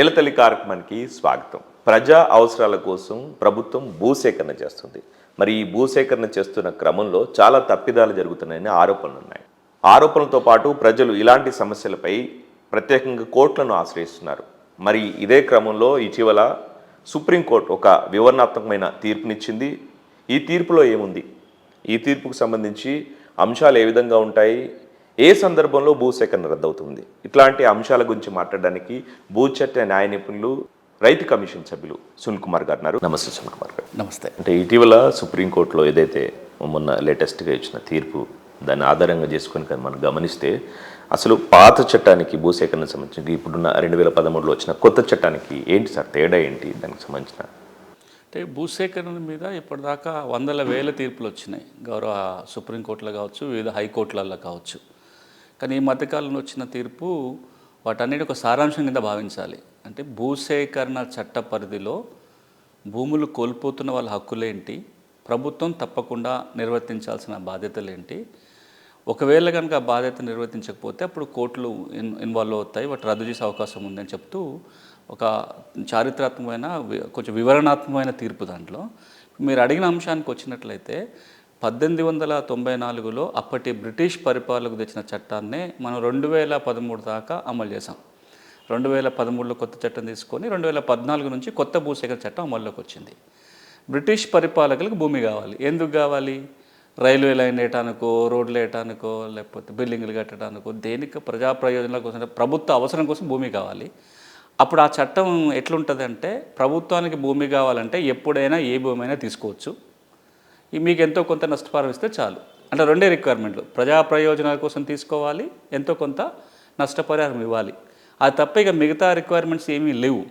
నెలతల్లి కార్యక్రమానికి స్వాగతం. ప్రజా అవసరాల కోసం ప్రభుత్వం భూసేకరణ చేస్తుంది. మరి ఈ భూసేకరణ చేస్తున్న క్రమంలో చాలా తప్పిదాలు జరుగుతున్నాయని ఆరోపణలు ఉన్నాయి. ఆరోపణలతో పాటు ప్రజలు ఇలాంటి సమస్యలపై ప్రత్యేకంగా కోర్టులను ఆశ్రయిస్తున్నారు. మరి ఇదే క్రమంలో ఇటీవల సుప్రీంకోర్టు ఒక వివరణాత్మకమైన తీర్పునిచ్చింది. ఈ తీర్పులో ఏముంది? ఈ తీర్పుకు సంబంధించి అంశాలు ఏ విధంగా ఉంటాయి? ఏ సందర్భంలో భూసేకరణ రద్దవుతుంది? ఇట్లాంటి అంశాల గురించి మాట్లాడడానికి భూచట్ట న్యాయ నిపుణులు రైతు కమిషన్ సభ్యులు సునీల్ కుమార్ గారు ఉన్నారు. నమస్తే సునీల్ కుమార్ గారు. నమస్తే. అంటే ఇటీవల సుప్రీంకోర్టులో ఏదైతే మొన్న లేటెస్ట్గా ఇచ్చిన తీర్పు దాన్ని ఆధారంగా చేసుకొని కనుక మనం గమనిస్తే అసలు పాత చట్టానికి భూసేకరణ సంబంధించి ఇప్పుడున్న రెండు వేల పదమూడులో వచ్చిన కొత్త చట్టానికి ఏంటి సార్ తేడా ఏంటి దానికి సంబంధించిన? అంటే భూసేకరణ మీద ఇప్పటిదాకా వందల వేల తీర్పులు వచ్చినాయి. గౌరవ సుప్రీంకోర్టులో కావచ్చు వివిధ హైకోర్టులలో కావచ్చు. కానీ ఈ మధ్యకాలంలో వచ్చిన తీర్పు వాటన్నిటి ఒక సారాంశం కింద భావించాలి. అంటే భూసేకరణ చట్ట పరిధిలో భూములు కోల్పోతున్న వాళ్ళ హక్కులేంటి? ప్రభుత్వం తప్పకుండా నిర్వర్తించాల్సిన బాధ్యతలేంటి? ఒకవేళ కనుక ఆ బాధ్యత నిర్వర్తించకపోతే అప్పుడు కోర్టులు ఇన్ ఇన్వాల్వ్ అవుతాయి వాటి రద్దు చేసే అవకాశం ఉందని చెప్తూ ఒక చారిత్రాత్మకమైన కొంచెం వివరణాత్మకమైన తీర్పు దాంట్లో. మీరు అడిగిన అంశానికి వచ్చినట్లయితే పద్దెనిమిది వందల తొంభై నాలుగులో అప్పటి బ్రిటిష్ పరిపాలనకు తెచ్చిన చట్టాన్ని మనం రెండు వేల పదమూడు దాకా అమలు చేసాం రెండు వేల పదమూడులో కొత్త చట్టం తీసుకొని రెండు వేల పద్నాలుగు నుంచి కొత్త భూసేకరణ చట్టం అమల్లోకి వచ్చింది. బ్రిటిష్ పరిపాలకులకు భూమి కావాలి. ఎందుకు కావాలి? రైల్వే లైన్ వేయటానికో రోడ్లు వేయటానికో లేకపోతే బిల్డింగ్లు కట్టడానికో దేనికి ప్రజా ప్రయోజనాల కోసం ప్రభుత్వ అవసరం కోసం భూమి కావాలి. అప్పుడు ఆ చట్టం ఎట్లుంటుందంటే ప్రభుత్వానికి భూమి కావాలంటే ఎప్పుడైనా ఏ భూమి అయినా తీసుకోవచ్చు. మీకు ఎంతో కొంత నష్టపరం ఇస్తే చాలు. అంటే రెండే రిక్వైర్మెంట్లు ప్రజా ప్రయోజనాల కోసం తీసుకోవాలి ఎంతో కొంత నష్టపరిహారం ఇవ్వాలి. అది తప్ప ఇక మిగతా రిక్వైర్మెంట్స్ ఏమీ లేవు.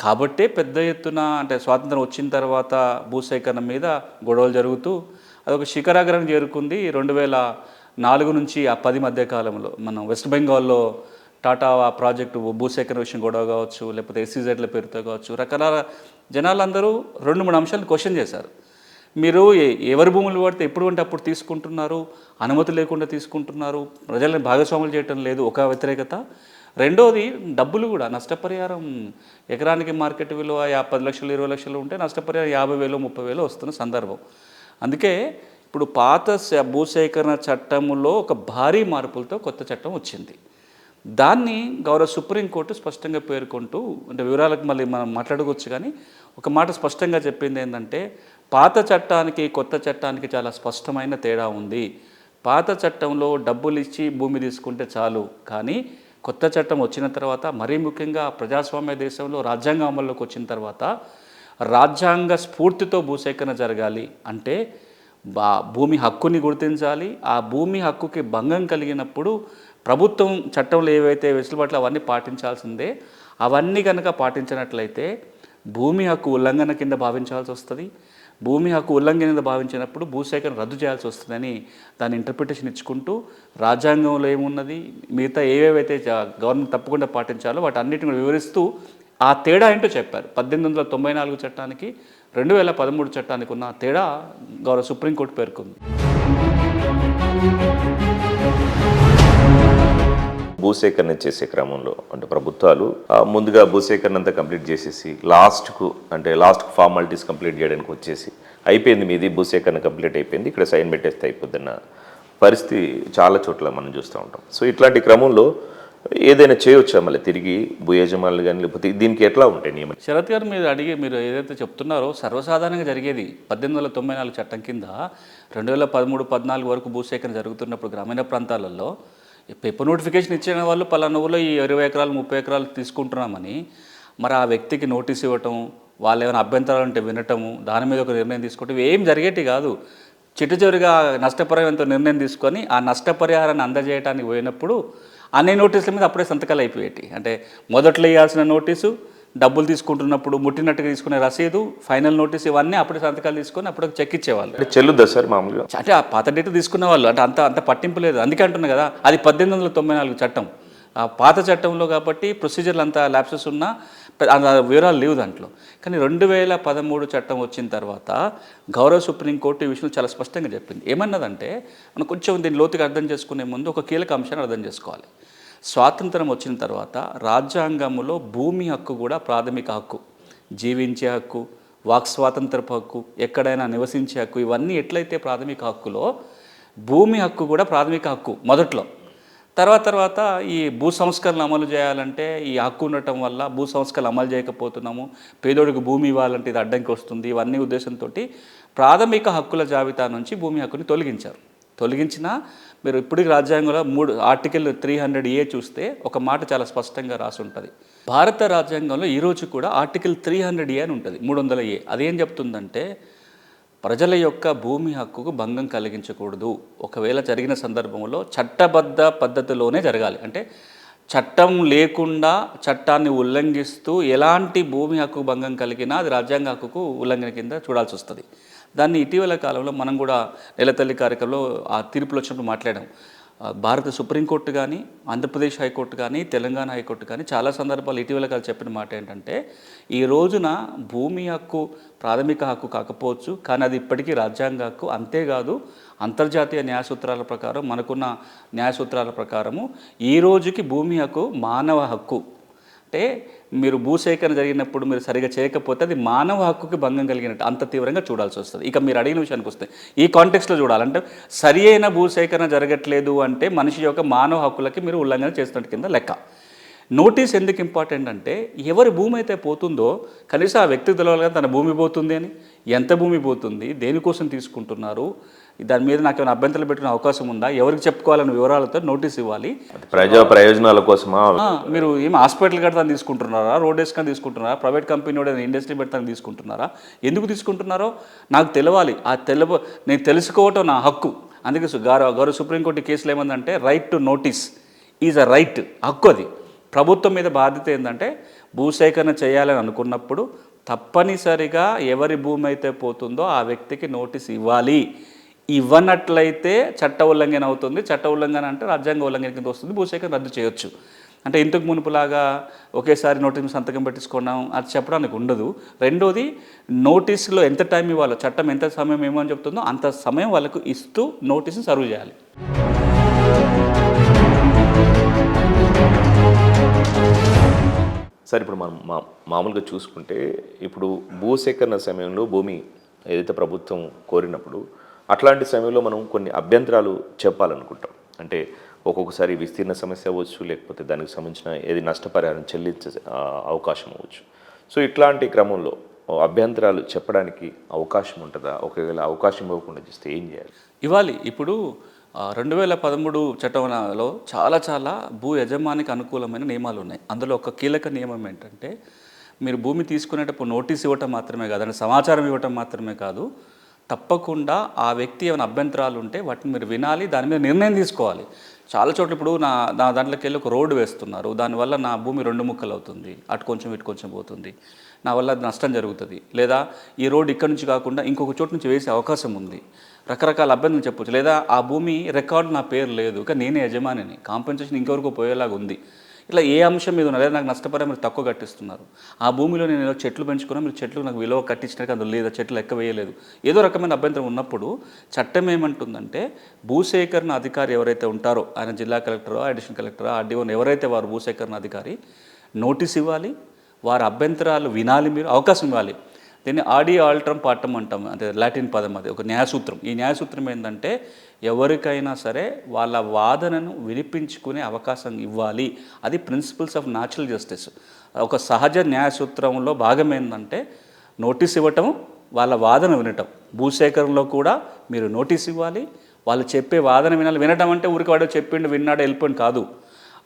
కాబట్టే పెద్ద ఎత్తున అంటే స్వాతంత్రం వచ్చిన తర్వాత భూసేకరణ మీద గొడవలు జరుగుతూ అదొక శిఖరాగ్రం చేరుకుంది. రెండు వేల నాలుగు నుంచి ఆ పది మధ్య కాలంలో మనం వెస్ట్ బెంగాల్లో టాటా ఆ ప్రాజెక్టు భూసేకరణ విషయం గొడవ కావచ్చు లేకపోతే ఎస్సీజెడ్ల పేరుతో కావచ్చు రకరకాల జనాలందరూ రెండు మూడు అంశాలు క్వశ్చన్ చేశారు. మీరు ఎవరి భూములు పడితే ఎప్పుడు అంటే అప్పుడు తీసుకుంటున్నారు? అనుమతి లేకుండా తీసుకుంటున్నారు? ప్రజలను భాగస్వాములు చేయటం లేదు ఒక వ్యతిరేకత. రెండోది డబ్బులు కూడా నష్టపరిహారం. ఎకరానికి మార్కెట్ విలువ యా పది లక్షలు ఇరవై లక్షలు ఉంటే నష్టపరిహారం యాభై వేలు ముప్పై వేలు వస్తున్న సందర్భం. అందుకే ఇప్పుడు పాత భూసేకరణ చట్టములో ఒక భారీ మార్పులతో కొత్త చట్టం వచ్చింది. దాన్ని గౌరవ సుప్రీంకోర్టు స్పష్టంగా పేర్కొంటూ అంటే వివరాలకు మళ్ళీ మనం మాట్లాడుకోవచ్చు కానీ ఒక మాట స్పష్టంగా చెప్పింది ఏంటంటే పాత చట్టానికి కొత్త చట్టానికి చాలా స్పష్టమైన తేడా ఉంది. పాత చట్టంలో డబ్బులు ఇచ్చి భూమి తీసుకుంటే చాలు. కానీ కొత్త చట్టం వచ్చిన తర్వాత మరీ ముఖ్యంగా ప్రజాస్వామ్య దేశంలో రాజ్యాంగం అమల్లోకి వచ్చిన తర్వాత రాజ్యాంగ స్ఫూర్తితో భూసేకరణ జరగాలి. అంటే బా భూమి హక్కుని గుర్తించాలి. ఆ భూమి హక్కుకి భంగం కలిగినప్పుడు ప్రభుత్వం చట్టంలో ఏవైతే వెసులుబాట్లు అవన్నీ పాటించాల్సిందే అవన్నీ కనుక పాటించినట్లయితే భూమి హక్కు ఉల్లంఘన కింద భావించాల్సి వస్తుంది. భూమి హక్కు ఉల్లంఘనగా భావించినప్పుడు భూసేకరణ రద్దు చేయాల్సి వస్తుందని దాని ఇంటర్ప్రిటేషన్ ఇచ్చుకుంటూ రాజ్యాంగంలో ఏమున్నది మిగతా ఏవేవైతే గవర్నమెంట్ తప్పకుండా పాటించాలో వాటి అన్నిటిని కూడా వివరిస్తూ ఆ తేడా ఏంటో చెప్పారు. పద్దెనిమిది వందల తొంభై నాలుగు చట్టానికి రెండు వేల పదమూడు చట్టానికి ఉన్న తేడా గౌరవ సుప్రీంకోర్టు పేర్కొంది. భూసేకరణ చేసే క్రమంలో అంటే ప్రభుత్వాలు ముందుగా భూసేకరణ అంతా కంప్లీట్ చేసేసి లాస్ట్కు అంటే లాస్ట్ ఫార్మాలిటీస్ కంప్లీట్ చేయడానికి వచ్చేసి అయిపోయింది మీది భూసేకరణ కంప్లీట్ అయిపోయింది ఇక్కడ సైన్ పెట్టేస్తే అయిపోద్దన్న పరిస్థితి చాలా చోట్ల మనం చూస్తూ ఉంటాం. సో ఇట్లాంటి క్రమంలో ఏదైనా చేయొచ్చా మళ్ళీ? తిరిగి భూ యజమానులు కానీ లేకపోతే దీనికి ఎట్లా ఉంటాయి నియమం? శరత్ గారు మీరు అడిగే మీరు ఏదైతే చెప్తున్నారో సర్వసాధారణంగా జరిగేది పద్దెనిమిది వందల తొంభై నాలుగు చట్టం కింద రెండు వేల పదమూడు పద్నాలుగు వరకు భూసేకరణ జరుగుతున్నప్పుడు గ్రామీణ ప్రాంతాలలో పేపర్ నోటిఫికేషన్ ఇచ్చిన వాళ్ళు పలానా ఊళ్ళో ఈ ఇరవై ఎకరాలు ముప్పై ఎకరాలు తీసుకుంటున్నామని మరి ఆ వ్యక్తికి నోటీస్ ఇవ్వటం వాళ్ళు ఏమైనా అభ్యంతరాలు ఉంటే వినటము దాని మీద ఒక నిర్ణయం తీసుకోవటం ఏం జరిగేటి కాదు. చిట్టు చివరిగా నష్టపరిహారంతో నిర్ణయం తీసుకొని ఆ నష్టపరిహారాన్ని అందజేయడానికి పోయినప్పుడు అన్ని నోటీసుల మీద అప్పుడే సంతకాలు అయిపోయేటి అంటే మొదట్లో ఇవ్వాల్సిన నోటీసు డబ్బులు తీసుకుంటున్నప్పుడు ముట్టినట్టుగా తీసుకునే రసీదు ఫైనల్ నోటీస్ ఇవన్నీ అప్పుడే సంతకాలు తీసుకొని అప్పుడు చెక్ ఇచ్చేవాళ్ళు. అంటే చెల్లుద్దా సార్ మామూలుగా? అంటే ఆ పాత డేట్ తీసుకున్న వాళ్ళు అంటే అంత అంత పట్టింపు లేదు. అందుకే అంటున్నా కదా అది పద్దెనిమిది వందల తొంభై నాలుగు చట్టం. ఆ పాత చట్టంలో కాబట్టి ప్రొసీజర్లు అంతా ల్యాప్సెస్ ఉన్నా వివరాలు లేవు దాంట్లో. కానీ రెండు వేల పదమూడు చట్టం వచ్చిన తర్వాత గౌరవ సుప్రీంకోర్టు ఈ విషయంలో చాలా స్పష్టంగా చెప్పింది. ఏమన్నదంటే మనం కొంచెం దీన్ని లోతుగా అర్థం చేసుకునే ముందు ఒక కీలక అంశాన్ని అర్థం చేసుకోవాలి. స్వాతంత్రం వచ్చిన తర్వాత రాజ్యాంగంలో భూమి హక్కు కూడా ప్రాథమిక హక్కు. జీవించే హక్కు వాక్ స్వాతంత్రపు హక్కు ఎక్కడైనా నివసించే హక్కు ఇవన్నీ ఎట్లయితే ప్రాథమిక హక్కులో భూమి హక్కు కూడా ప్రాథమిక హక్కు మొదట్లో. తర్వాత తర్వాత ఈ భూ సంస్కరణలు అమలు చేయాలంటే ఈ హక్కు ఉండటం వల్ల భూ సంస్కరణలు అమలు చేయకపోతున్నాము పేదోడికి భూమి ఇవ్వాలంటే ఇది అడ్డంకి వస్తుంది ఇవన్నీ ఉద్దేశంతో ప్రాథమిక హక్కుల జాబితా నుంచి భూమి హక్కుని తొలగించారు. తొలగించిన మీరు ఇప్పటికి రాజ్యాంగంలో మూడు ఆర్టికల్ త్రీ హండ్రెడ్ ఏ చూస్తే ఒక మాట చాలా స్పష్టంగా రాసి ఉంటుంది. భారత రాజ్యాంగంలో ఈరోజు కూడా ఆర్టికల్ త్రీ హండ్రెడ్ ఏ అని ఉంటుంది మూడు వందల ఏ. అదేం చెప్తుందంటే ప్రజల యొక్క భూమి హక్కుకు భంగం కలిగించకూడదు. ఒకవేళ జరిగిన సందర్భంలో చట్టబద్ధ పద్ధతిలోనే జరగాలి. అంటే చట్టం లేకుండా చట్టాన్ని ఉల్లంఘిస్తూ ఎలాంటి భూమి హక్కు భంగం కలిగినా అది రాజ్యాంగ హక్కుకు ఉల్లంఘన కింద చూడాల్సి వస్తుంది. దాన్ని ఇటీవల కాలంలో మనం కూడా నెలతల్లి కార్యక్రమంలో ఆ తీర్పులు వచ్చినప్పుడు మాట్లాడాం. భారత సుప్రీంకోర్టు కానీ ఆంధ్రప్రదేశ్ హైకోర్టు కానీ తెలంగాణ హైకోర్టు కానీ చాలా సందర్భాలు ఇటీవల కాలం చెప్పిన మాట ఏంటంటే ఈ రోజున భూమి హక్కు ప్రాథమిక హక్కు కాకపోవచ్చు కానీ అది ఇప్పటికీ రాజ్యాంగ హక్కు. అంతేకాదు అంతర్జాతీయ న్యాయ సూత్రాల ప్రకారం మనకున్న న్యాయ సూత్రాల ప్రకారము ఈ రోజుకి భూమి హక్కు మానవ హక్కు. అంటే మీరు భూసేకరణ జరిగినప్పుడు మీరు సరిగా చేయకపోతే అది మానవ హక్కుకి భంగం కలిగినట్టు అంత తీవ్రంగా చూడాల్సి వస్తుంది. ఇక మీరు అడిగిన విషయానికి వస్తే ఈ కాంటెక్స్లో చూడాలంటే సరి అయిన భూసేకరణ జరగట్లేదు అంటే మనిషి యొక్క మానవ హక్కులకి మీరు ఉల్లంఘన చేస్తున్నట్టు కింద లెక్క. నోటీస్ ఎందుకు ఇంపార్టెంట్ అంటే ఎవరి భూమి అయితే పోతుందో కనీసం ఆ వ్యక్తి తెలవాలి కదా తన భూమి పోతుంది అని. ఎంత భూమి పోతుంది దేనికోసం తీసుకుంటున్నారు దాని మీద నాకు ఏమైనా అభ్యంతరాలు పెట్టుకునే అవకాశం ఉందా? ఎవరికి చెప్పుకోవాలన్న వివరాలతో నోటీస్ ఇవ్వాలి. ప్రజా ప్రయోజనాల కోసమా? మీరు ఏం హాస్పిటల్ కడతాను తీసుకుంటున్నారా? రోడ్ వేసుకొని తీసుకుంటున్నారా? ప్రైవేట్ కంపెనీ కూడా ఇండస్ట్రీ పెడతాను తీసుకుంటున్నారా? ఎందుకు తీసుకుంటున్నారో నాకు తెలవాలి. ఆ తెలవ నేను తెలుసుకోవటం నా హక్కు. అందుకే గౌరవ గౌరవ సుప్రీంకోర్టు కేసులు ఏమందంటే right to notice is a right హక్కు అది. ప్రభుత్వం మీద బాధ్యత ఏంటంటే భూసేకరణ చేయాలని అనుకున్నప్పుడు తప్పనిసరిగా ఎవరి భూమి అయితే పోతుందో ఆ వ్యక్తికి నోటీస్ ఇవ్వాలి. ఇవ్వనట్లయితే చట్ట ఉల్లంఘన అవుతుంది. చట్ట ఉల్లంఘన అంటే రాజ్యాంగ ఉల్లంఘన కింద వస్తుంది. భూసేకరణ రద్దు చేయొచ్చు. అంటే ఇంతకు మునుపులాగా ఒకేసారి నోటీస్ సంతకం పెట్టించుకున్నాం. అది చెప్పడానికి ఉండదు. రెండోది నోటీసులో ఎంత టైం ఇవ్వాలో చట్టం ఎంత సమయం ఏమో అని చెప్తుందో అంత సమయం వాళ్ళకు ఇస్తూ నోటీస్ని సర్వ్ చేయాలి. సార్ ఇప్పుడు మనం మా మామూలుగా చూసుకుంటే ఇప్పుడు భూసేకరణ సమయంలో భూమి ఏదైతే ప్రభుత్వం కోరినప్పుడు అట్లాంటి సమయంలో మనం కొన్ని అభ్యంతరాలు చెప్పాలనుకుంటాం. అంటే ఒక్కొక్కసారి విస్తీర్ణ సమస్య అవ్వచ్చు లేకపోతే దానికి సంబంధించిన ఏది నష్టపరిహారం చెల్లించే అవకాశం అవ్వచ్చు. సో ఇట్లాంటి క్రమంలో అభ్యంతరాలు చెప్పడానికి అవకాశం ఉంటుందా? ఒకవేళ అవకాశం ఇవ్వకుండా చేస్తే ఏం చేయాలి? ఇవ్వాలి ఇప్పుడు రెండు వేల పదమూడు చట్టంలో చాలా చాలా భూ యజమానికి అనుకూలమైన నియమాలు ఉన్నాయి. అందులో ఒక కీలక నియమం ఏంటంటే మీరు భూమి తీసుకునేటప్పుడు నోటీస్ ఇవ్వటం మాత్రమే కాదు అంటే సమాచారం ఇవ్వటం మాత్రమే కాదు తప్పకుండా ఆ వ్యక్తి ఏమైనా అభ్యంతరాలు ఉంటే వాటిని మీరు వినాలి దాని మీద నిర్ణయం తీసుకోవాలి. చాలా చోట్ల ఇప్పుడు నా నా దాంట్లోకి వెళ్ళి ఒక రోడ్డు వేస్తున్నారు. దానివల్ల నా భూమి రెండు ముక్కలు అవుతుంది. అటు కొంచెం ఇటు కొంచెం పోతుంది. నా వల్ల అది నష్టం జరుగుతుంది. లేదా ఈ రోడ్డు ఇక్కడ నుంచి కాకుండా ఇంకొక చోటు నుంచి వేసే అవకాశం ఉంది. రకరకాల అభ్యంతరం చెప్పొచ్చు. లేదా ఆ భూమి రికార్డు నా పేరు లేదు. కానీ నేనే యజమానిని. కాంపెన్సేషన్ ఇంకెవరికో పోయేలాగా ఉంది. ఇట్లా ఏ అంశం మీద ఉన్నా లేదా నాకు నష్టపరిహారం మీరు తక్కువ కట్టిస్తున్నారు. ఆ భూమిలో నేను ఏదో చెట్లు పెంచుకున్నా మీరు చెట్లు నాకు విలువ కట్టించినాక అందులో లేదా చెట్లు లెక్క వేయలేదు. ఏదో రకమైన అభ్యంతరం ఉన్నప్పుడు చట్టం ఏమంటుందంటే భూసేకరణ అధికారి ఎవరైతే ఉంటారో ఆయన జిల్లా కలెక్టరో అడిషనల్ కలెక్టరో ఆర్డీఓ ఎవరైతే వారు భూసేకరణ అధికారి నోటీస్ ఇవ్వాలి. వారి అభ్యంతరాలు వినాలి మీరు అవకాశం ఇవ్వాలి. దీన్ని ఆడి ఆల్ట్రం పాఠం అంటాం అంటే లాటిన్ పదం అది ఒక న్యాయసూత్రం. ఈ న్యాయసూత్రం ఏంటంటే ఎవరికైనా సరే వాళ్ళ వాదనను వినిపించుకునే అవకాశం ఇవ్వాలి. అది ప్రిన్సిపల్స్ ఆఫ్ న్యాచురల్ జస్టిస్. ఒక సహజ న్యాయసూత్రంలో భాగం ఏంటంటే నోటీస్ ఇవ్వటం వాళ్ళ వాదన వినటం. భూసేకరణలో కూడా మీరు నోటీస్ ఇవ్వాలి వాళ్ళు చెప్పే వాదన వినాలి. వినటం అంటే ఊరికి వాడు చెప్పిండు విన్నాడు వెళ్ళిపోయింది కాదు.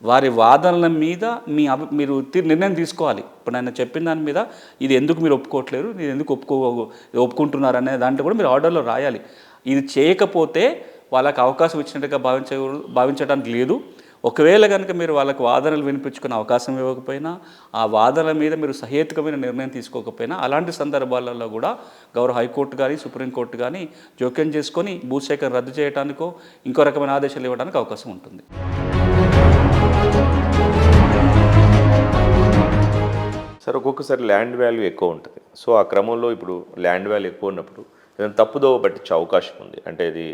వారి వాదనల మీద మీ అభి మీరు నిర్ణయం తీసుకోవాలి. ఇప్పుడు ఆయన చెప్పిన దాని మీద ఇది ఎందుకు మీరు ఒప్పుకోవట్లేరు ఇది ఎందుకు ఒప్పుకో ఒప్పుకుంటున్నారు అనే దాంట్లో కూడా మీరు ఆర్డర్లో రాయాలి. ఇది చేయకపోతే వాళ్ళకి అవకాశం ఇచ్చినట్టుగా భావించ భావించడానికి లేదు. ఒకవేళ కనుక మీరు వాళ్ళకు వాదనలు వినిపించుకునే అవకాశం ఇవ్వకపోయినా ఆ వాదనల మీద మీరు సహేతుకమైన నిర్ణయం తీసుకోకపోయినా అలాంటి సందర్భాలలో కూడా గౌరవ హైకోర్టు కానీ సుప్రీంకోర్టు కానీ జోక్యం చేసుకొని భూసేకరణ రద్దు చేయడానికో ఇంకో రకమైన ఆదేశాలు ఇవ్వడానికి అవకాశం ఉంటుంది. సార్ ఒక్కొక్కసారి ల్యాండ్ వాల్యూ ఎక్కువ ఉంటుంది. సో ఆ క్రమంలో ఇప్పుడు ల్యాండ్ వాల్యూ ఎక్కువ ఉన్నప్పుడు ఏదైనా తప్పుదోవ పట్టించే అవకాశం ఉంది. అంటే ఇది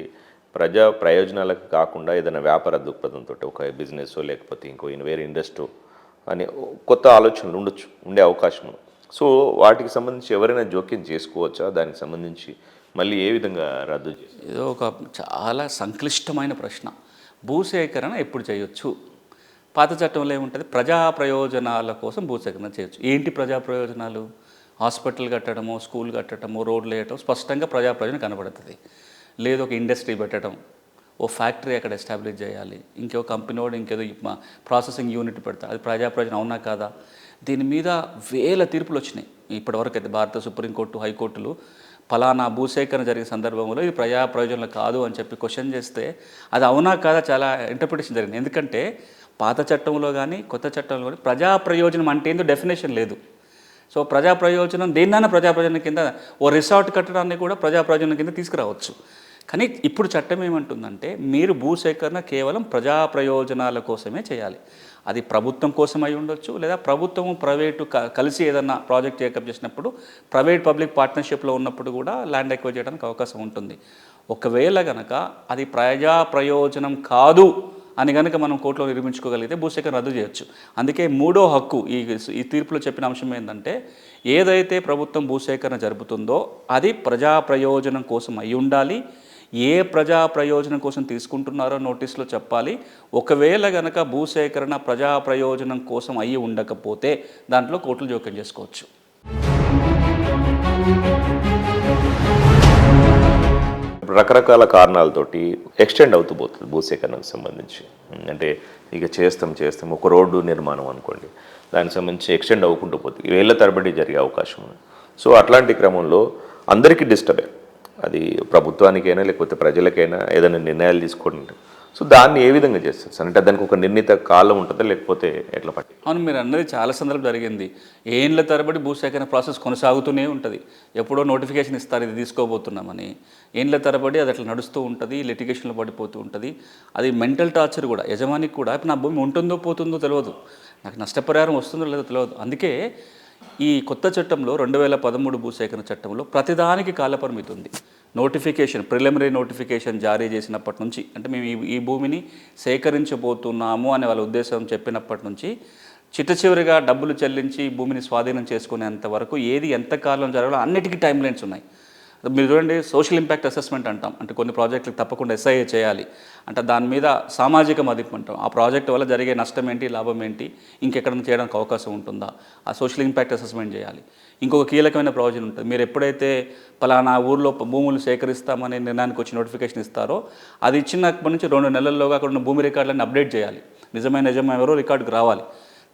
ప్రజా ప్రయోజనాలకు కాకుండా ఏదైనా వ్యాపార దృక్పథంతో ఒక బిజినెస్ లేకపోతే ఇంకో ఇన్ వేరే ఇండస్ట్రీ అని కొత్త ఆలోచనలు ఉండొచ్చు ఉండే అవకాశం సో వాటికి సంబంధించి ఎవరైనా జోక్యం చేసుకోవచ్చా? దానికి సంబంధించి మళ్ళీ ఏ విధంగా రద్దు చేస్తారు? ఇది ఒక చాలా సంక్లిష్టమైన ప్రశ్న. భూసేకరణ ఎప్పుడు చేయొచ్చు? పాత చట్టంలో ఏముంటుంది? ప్రజా ప్రయోజనాల కోసం భూసేకరణ చేయొచ్చు. ఏంటి ప్రజా ప్రయోజనాలు హాస్పిటల్ కట్టడము స్కూల్ కట్టడము రోడ్లు వేయటం స్పష్టంగా ప్రజా ప్రయోజనం కనబడుతుంది. లేదు ఒక ఇండస్ట్రీ పెట్టడం ఓ ఫ్యాక్టరీ అక్కడ ఎస్టాబ్లిష్ చేయాలి ఇంకో కంపెనీ వాడు ఇంకేదో మా ప్రాసెసింగ్ యూనిట్ పెడతా అది ప్రజా ప్రయోజనం అవునా కాదా? దీని మీద వేల తీర్పులు వచ్చినాయి. ఇప్పటివరకు అయితే భారత సుప్రీంకోర్టు హైకోర్టులు ఫలానా భూసేకరణ జరిగిన సందర్భంలో ఇది ప్రజా ప్రయోజనాలు కాదు అని చెప్పి క్వశ్చన్ చేస్తే అది అవునా కాదా చాలా ఇంటర్ప్రిటేషన్ జరిగింది. ఎందుకంటే పాత చట్టంలో కానీ కొత్త చట్టంలో కానీ ప్రజా ప్రయోజనం అంటే ఏందో డెఫినేషన్ లేదు. సో ప్రజా ప్రయోజనం దేన్నైనా ప్రజా ప్రయోజనం కింద ఓ రిసార్ట్ కట్టడాన్ని కూడా ప్రజా ప్రయోజనం కింద తీసుకురావచ్చు. కానీ ఇప్పుడు చట్టం ఏమంటుందంటే మీరు భూసేకరణ కేవలం ప్రజా ప్రయోజనాల కోసమే చేయాలి. అది ప్రభుత్వం కోసం అయి ఉండొచ్చు లేదా ప్రభుత్వం ప్రైవేటు క- కలిసి ఏదన్నా ప్రాజెక్ట్ టేకప్ చేసినప్పుడు ప్రైవేట్ పబ్లిక్ పార్ట్నర్షిప్లో ఉన్నప్పుడు కూడా ల్యాండ్ ఎక్వైర్ చేయడానికి అవకాశం ఉంటుంది. ఒకవేళ కనుక అది ప్రజా ప్రయోజనం కాదు అని కనుక మనం కోర్టులో నిర్మించుకోగలిగితే భూసేకరణ రద్దు చేయొచ్చు. అందుకే మూడో హక్కు ఈ ఈ తీర్పులో చెప్పిన అంశం ఏంటంటే ఏదైతే ప్రభుత్వం భూసేకరణ జరుపుతుందో అది ప్రజా ప్రయోజనం కోసం అయి ఉండాలి. ఏ ప్రజా ప్రయోజనం కోసం తీసుకుంటున్నారో నోటీసులో చెప్పాలి. ఒకవేళ గనక భూసేకరణ ప్రజా ప్రయోజనం కోసం అయ్యి ఉండకపోతే దాంట్లో కోర్టులు జోక్యం చేసుకోవచ్చు. రకరకాల కారణాలతోటి ఎక్స్టెండ్ అవుతూ పోతుంది భూసేకరణకు సంబంధించి. అంటే ఇక చేస్తాం చేస్తాం ఒక రోడ్డు నిర్మాణం అనుకోండి. దానికి సంబంధించి ఎక్స్టెండ్ అవ్వకుండా పోతుంది వేళ్ళ తరబడి జరిగే అవకాశం ఉంది. సో అట్లాంటి క్రమంలో అందరికీ డిస్టర్బే. అది ప్రభుత్వానికైనా లేకపోతే ప్రజలకైనా ఏదైనా నిర్ణయాలు తీసుకోండి. సో దాన్ని ఏ విధంగా చేస్తారు సార్? అంటే దానికి ఒక నిర్ణీత కాలం ఉంటుందా? లేకపోతే ఎట్లా పట్టి అవును మీరు అన్నది చాలా సందర్భం జరిగింది. ఏండ్ల తరబడి భూసేకరణ ప్రాసెస్ కొనసాగుతూనే ఉంటుంది. ఎప్పుడో నోటిఫికేషన్ ఇస్తారు ఇది తీసుకోబోతున్నామని. ఏండ్ల తరబడి అది అట్లా నడుస్తూ ఉంటుంది లిటిగేషన్లో పడిపోతూ ఉంటుంది. అది మెంటల్ టార్చర్ కూడా యజమానికి కూడా ఇప్పుడు నా భూమి ఉంటుందో పోతుందో తెలియదు నాకు నష్టపరిహారం వస్తుందో లేదో తెలియదు అందుకే ఈ కొత్త చట్టంలో రెండు వేల పదమూడు భూసేకరణ చట్టంలో ప్రతిదానికి కాలపరిమితి ఉంది. నోటిఫికేషన్ ప్రిలిమినరీ నోటిఫికేషన్ జారీ చేసినప్పటి నుంచి అంటే మేము ఈ భూమిని సేకరించబోతున్నాము అనే వాళ్ళ ఉద్దేశం చెప్పినప్పటి నుంచి చిట్ట చివరిగా డబ్బులు చెల్లించి భూమిని స్వాధీనం చేసుకునేంత వరకు ఏది ఎంతకాలం జరగాలో అన్నిటికీ టైం లైన్స్ ఉన్నాయి. మీరు చూడండి సోషల్ ఇంపాక్ట్ అసెస్మెంట్ అంటాం. అంటే కొన్ని ప్రాజెక్టులకు తప్పకుండా ఎస్ఐఏ చేయాలి. అంటే దాని మీద సామాజిక మదింపు అంటాం. ఆ ప్రాజెక్ట్ వల్ల జరిగే నష్టం ఏంటి లాభం ఏంటి ఇంకెక్కడైనా చేయడానికి అవకాశం ఉంటుందా? ఆ సోషల్ ఇంపాక్ట్ అసెస్మెంట్ చేయాలి. ఇంకొక కీలకమైన ప్రయోజనం ఉంటుంది. మీరు ఎప్పుడైతే పలానా ఊర్లో భూములు సేకరిస్తామనే నిర్ణయానికి వచ్చి నోటిఫికేషన్ ఇస్తారో అది ఇచ్చినప్పటి నుంచి రెండు నెలల్లోగా అక్కడ ఉన్న భూమి రికార్డులను అప్డేట్ చేయాలి. నిజమైన నిజమైన ఎవరో రికార్డుకు రావాలి.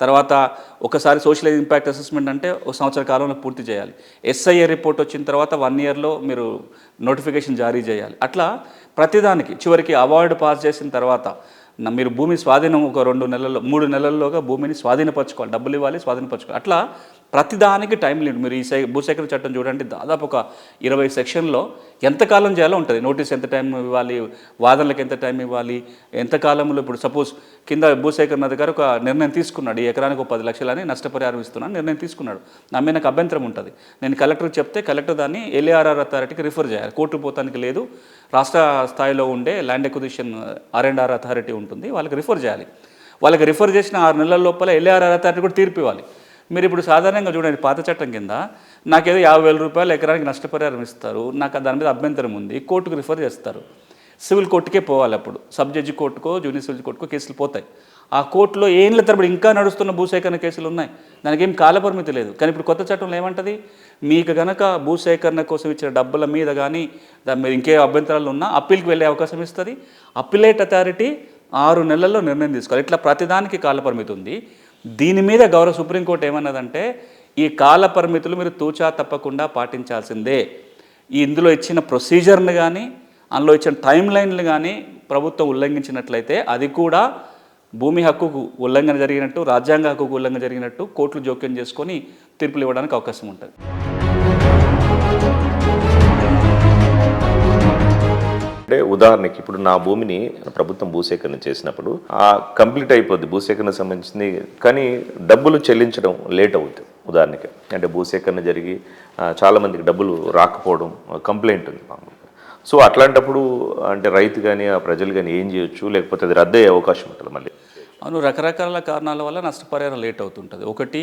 తర్వాత ఒకసారి సోషల్ ఇంపాక్ట్ అసెస్మెంట్ అంటే ఒక సంవత్సర కాలంలో పూర్తి చేయాలి. ఎస్ఐఏ రిపోర్ట్ వచ్చిన తర్వాత వన్ ఇయర్లో మీరు నోటిఫికేషన్ జారీ చేయాలి. అట్లా ప్రతిదానికి చివరికి అవార్డు పాస్ చేసిన తర్వాత మీరు భూమి స్వాధీనం ఒక రెండు నెలల్లో మూడు నెలల్లోగా భూమిని స్వాధీనపరచుకోవాలి. డబ్బులు ఇవ్వాలి స్వాధీనపరచుకోవాలి. అట్లా ప్రతిదానికి టైం లిమిట్ మీరు ఈ సే భూసేకరణ చట్టం చూడండి దాదాపు ఒక ఇరవై సెక్షన్లో ఎంతకాలం చేయాలో ఉంటుంది. నోటీస్ ఎంత టైం ఇవ్వాలి వాదనలకు ఎంత టైం ఇవ్వాలి ఎంత కాలంలో ఇప్పుడు సపోజ్ కింద భూసేకరణ అధికారి ఒక నిర్ణయం తీసుకున్నాడు ఈ ఎకరానికి ఒక పది లక్షలని నష్టపరిహారం ఇస్తున్నాను నిర్ణయం తీసుకున్నాడు. నా మీద నాకు అభ్యంతరం ఉంటుంది. నేను కలెక్టర్కి చెప్తే కలెక్టర్ దాన్ని ఎల్ఏఆర్ఆర్ అథారిటీకి రిఫర్ చేయాలి. కోర్టు పోతానికి లేదు. రాష్ట్ర స్థాయిలో ఉండే land acquisition R and R authority ఉంటుంది వాళ్ళకి రిఫర్ చేయాలి. వాళ్ళకి రిఫర్ చేసిన ఆరు నెలల లోపల ఎల్ఏఆర్ఆర్ అథారిటీ కూడా తీర్పు ఇవ్వాలి. మీరు ఇప్పుడు సాధారణంగా చూడండి పాత చట్టం కింద నాకేదో యాభై వేల రూపాయలు ఎకరానికి నష్టపరిహారం ఇస్తారు నాకు దాని మీద అభ్యంతరం ఉంది కోర్టుకు రిఫర్ చేస్తారు. సివిల్ కోర్టుకే పోవాలి అప్పుడు సబ్ జడ్జి కోర్టుకో జూనియర్ సివిల్ కోర్టుకో కేసులు పోతాయి. ఆ కోర్టులో ఏండ్ల తరబడి ఇంకా నడుస్తున్న భూసేకరణ కేసులు ఉన్నాయి. దానికి ఏం కాలపరిమితి లేదు. కానీ ఇప్పుడు కొత్త చట్టంలో ఏమంటుంది? మీకు గనక భూసేకరణ కోసం ఇచ్చిన డబ్బుల మీద కానీ దాని మీద ఇంకే అభ్యంతరాలు ఉన్నా అప్పీల్కి వెళ్ళే అవకాశం ఇస్తుంది. అప్పిలేట్ అథారిటీ ఆరు నెలల్లో నిర్ణయం తీసుకోవాలి. ఇట్లా ప్రతిదానికి కాలపరిమితి ఉంది. దీని మీద గౌరవ సుప్రీంకోర్టు ఏమన్నదంటే ఈ కాల పరిమితులు మీరు తూచా తప్పకుండా పాటించాల్సిందే. ఈ ఇందులో ఇచ్చిన ప్రొసీజర్ని కానీ అందులో ఇచ్చిన టైం లైన్లు కానీ ప్రభుత్వం ఉల్లంఘించినట్లయితే అది కూడా భూమి హక్కుకు ఉల్లంఘన జరిగినట్టు రాజ్యాంగ హక్కుకు ఉల్లంఘన జరిగినట్టు కోర్టులు జోక్యం చేసుకొని తీర్పులు ఇవ్వడానికి అవకాశం ఉంటుంది. ఉదాహరణకి ఇప్పుడు నా భూమిని ప్రభుత్వం భూసేకరణ చేసినప్పుడు ఆ కంప్లీట్ అయిపోద్ది భూసేకరణ సంబంధించింది కానీ డబ్బులు చెల్లించడం లేట్ అవుతుంది ఉదాహరణకి. అంటే భూసేకరణ జరిగి చాలామందికి డబ్బులు రాకపోవడం కంప్లైంట్ ఉంది మామూలుగా. సో అట్లాంటప్పుడు అంటే రైతు కానీ ఆ ప్రజలు కానీ ఏం చేయొచ్చు? లేకపోతే అది రద్దయ్యే అవకాశం ఉంటుంది మళ్ళీ? అవును రకరకాల కారణాల వల్ల నష్టపరిహారం లేట్ అవుతుంటుంది. ఒకటి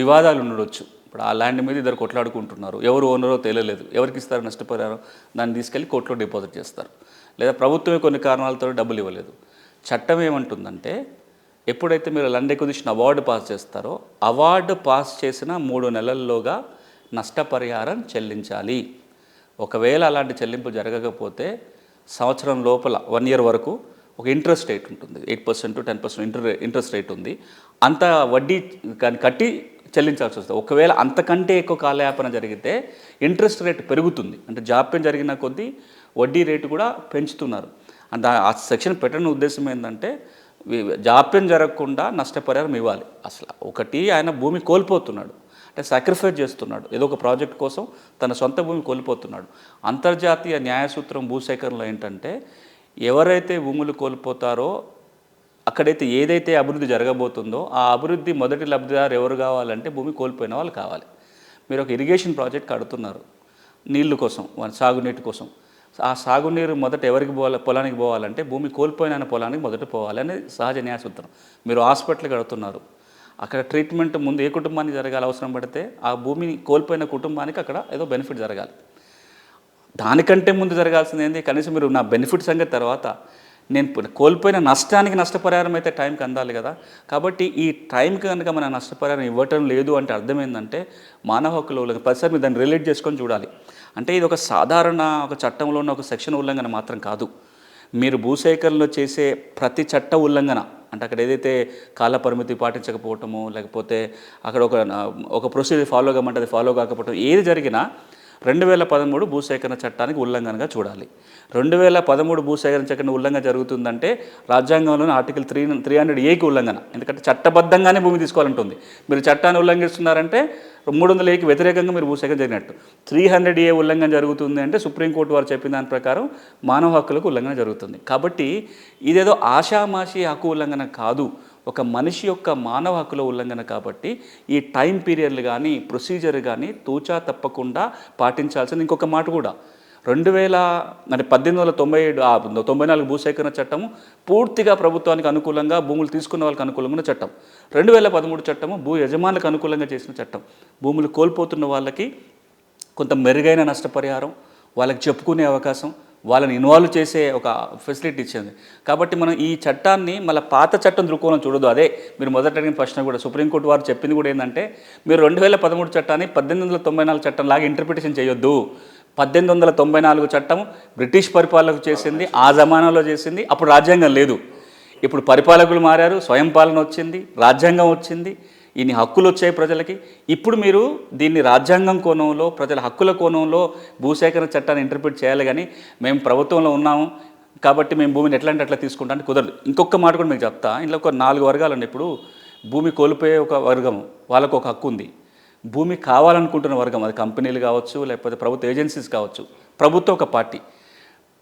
వివాదాలు ఉండొచ్చు. ఇప్పుడు ఆ ల్యాండ్ మీద ఇద్దరు కొట్లాడుకుంటున్నారు. ఎవరు ఓనరో తెలియలేదు ఎవరికి ఇస్తారు నష్టపరిహారం? దాన్ని తీసుకెళ్ళి కోర్టులో డిపాజిట్ చేస్తారు. లేదా ప్రభుత్వమే కొన్ని కారణాలతో డబ్బులు ఇవ్వలేదు. చట్టం ఏమంటుందంటే ఎప్పుడైతే మీరు ల్యాండ్ ఎక్విజిషన్ అవార్డు పాస్ చేస్తారో అవార్డు పాస్ చేసిన మూడు నెలల్లోగా నష్టపరిహారం చెల్లించాలి. ఒకవేళ అలాంటి చెల్లింపు జరగకపోతే సంవత్సరం లోపల వన్ ఇయర్ వరకు ఒక ఇంట్రెస్ట్ రేట్ ఉంటుంది. Eight percent ten percent inter interest rate ఉంది. అంత వడ్డీ కానీ కట్టి చెల్లించాల్సి వస్తుంది. ఒకవేళ అంతకంటే ఎక్కువ కాలయాపన జరిగితే ఇంట్రెస్ట్ రేట్ పెరుగుతుంది. అంటే జాప్యం జరిగిన కొద్దీ వడ్డీ రేటు కూడా పెంచుతున్నారు. అంత ఆ సెక్షన్ పెట్టని ఉద్దేశం ఏంటంటే జాప్యం జరగకుండా నష్టపరిహారం ఇవ్వాలి. అసలు ఒకటి ఆయన భూమి కోల్పోతున్నాడు. అంటే సాక్రిఫైస్ చేస్తున్నాడు. ఏదో ఒక ప్రాజెక్ట్ కోసం తన సొంత భూమి కోల్పోతున్నాడు. అంతర్జాతీయ న్యాయసూత్రం భూసేకరణలో ఏంటంటే ఎవరైతే భూములు కోల్పోతారో అక్కడైతే ఏదైతే అభివృద్ధి జరగబోతుందో ఆ అభివృద్ధి మొదటి లబ్ధిదారు ఎవరు కావాలంటే భూమి కోల్పోయిన వాళ్ళు కావాలి. మీరు ఒక ఇరిగేషన్ ప్రాజెక్ట్ కడుతున్నారు. నీళ్ళు కోసం సాగునీటి కోసం. ఆ సాగునీరు మొదట ఎవరికి పోవాలి? పొలానికి పోవాలంటే భూమి కోల్పోయిన పొలానికి మొదట పోవాలి అనేది సహజ న్యాయసూత్రం. మీరు హాస్పిటల్ కడుతున్నారు అక్కడ ట్రీట్మెంట్ ముందు ఏ కుటుంబానికి జరగాలి అవసరం పడితే ఆ భూమిని కోల్పోయిన కుటుంబానికి అక్కడ ఏదో బెనిఫిట్ జరగాలి. దానికంటే ముందు జరగాల్సింది ఏంది? కనీసం మీరు నా బెనిఫిట్ సంగతి తర్వాత నేను కోల్పోయిన నష్టానికి నష్టపరిహారం అయితే టైంకి అందాలి కదా? కాబట్టి ఈ టైంకి కనుక మన నష్టపరిహారం ఇవ్వటం లేదు అంటే అర్థం ఏంటంటే మానవ హక్కులు ప్రతిసారి మీరు దాన్ని రిలేట్ చేసుకొని చూడాలి. అంటే ఇది ఒక సాధారణ ఒక చట్టంలో ఉన్న ఒక సెక్షన్ ఉల్లంఘన మాత్రం కాదు. మీరు భూసేకరణలో చేసే ప్రతి చట్ట ఉల్లంఘన అంటే అక్కడ ఏదైతే కాల పరిమితి పాటించకపోవటము లేకపోతే అక్కడ ఒక ఒక ప్రొసీజర్ ఫాలో కామంటే అది ఫాలో కాకపోవటం ఏది జరిగినా రెండు వేల పదమూడు భూసేకరణ చట్టానికి ఉల్లంఘనగా చూడాలి. రెండు వేల పదమూడు భూసేకరణ చట్టం ఉల్లంఘన జరుగుతుందంటే రాజ్యాంగంలోని ఆర్టికల్ త్రీ త్రీ హండ్రెడ్ ఏకి ఉల్లంఘన. ఎందుకంటే చట్టబద్ధంగానే భూమి తీసుకోవాలంటుంది. మీరు చట్టాన్ని ఉల్లంఘిస్తున్నారంటే మూడు వందల ఏకి వ్యతిరేకంగా మీరు భూసేకరణ జరిగినట్టు. త్రీ హండ్రెడ్ ఏ ఉల్లంఘన జరుగుతుంది అంటే సుప్రీంకోర్టు వారు చెప్పిన దాని ప్రకారం మానవ హక్కులకు ఉల్లంఘన జరుగుతుంది. కాబట్టి ఇదేదో ఆషామాషి హక్కు ఉల్లంఘన కాదు. ఒక మనిషి యొక్క మానవ హక్కుల ఉల్లంఘన కాబట్టి ఈ టైం పీరియడ్లు కానీ ప్రొసీజర్ కానీ తూచా తప్పకుండా పాటించాల్సిన ఇంకొక మాట కూడా. రెండు వేల అంటే పద్దెనిమిది వందల తొంభై ఏడు ఆ, తొంభై నాలుగు భూసేకరణ చట్టము పూర్తిగా ప్రభుత్వానికి అనుకూలంగా భూములు తీసుకున్న వాళ్ళకి అనుకూలంగా చట్టం. రెండు వేల పదమూడు చట్టము భూ యజమానులకు అనుకూలంగా చేసిన చట్టం. భూములు కోల్పోతున్న వాళ్ళకి కొంత మెరుగైన నష్టపరిహారం వాళ్ళకి చెప్పుకునే అవకాశం వాళ్ళని ఇన్వాల్వ్ చేసే ఒక ఫెసిలిటీ ఇచ్చింది. కాబట్టి మనం ఈ చట్టాన్ని మళ్ళీ పాత చట్టం దృక్కోణం చూడదు అదే మీరు మొదట అడిగిన ప్రశ్న కూడా సుప్రీంకోర్టు వారు చెప్పింది కూడా ఏంటంటే మీరు రెండు వేల పదమూడు చట్టాన్ని పద్దెనిమిది వందల తొంభై నాలుగు చట్టం లాగా ఇంటర్ప్రిటేషన్ చేయొద్దు. పద్దెనిమిది వందల తొంభై నాలుగు చట్టం బ్రిటిష్ పరిపాలనకు చేసింది ఆ జమానాలో చేసింది అప్పుడు రాజ్యాంగం లేదు. ఇప్పుడు పరిపాలకులు మారారు స్వయం పాలన వచ్చింది రాజ్యాంగం వచ్చింది. ఇన్ని హక్కులు వచ్చాయి ప్రజలకి. ఇప్పుడు మీరు దీన్ని రాజ్యాంగం కోణంలో ప్రజల హక్కుల కోణంలో భూసేకరణ చట్టాన్ని ఇంటర్ప్రిట్ చేయాలి కానీ మేము ప్రభుత్వంలో ఉన్నాము కాబట్టి మేము భూమిని ఎట్లా అంటే అట్లా తీసుకుంటానికి కుదరదు. ఇంకొక మాట కూడా మీకు చెప్తా. ఇంట్లో ఒక నాలుగు వర్గాలు అండి ఇప్పుడు భూమి కోల్పోయే ఒక వర్గం వాళ్ళకు ఒక హక్కు ఉంది. భూమి కావాలనుకుంటున్న వర్గం అది కంపెనీలు కావచ్చు లేకపోతే ప్రభుత్వ ఏజెన్సీస్ కావచ్చు ప్రభుత్వం ఒక పార్టీ.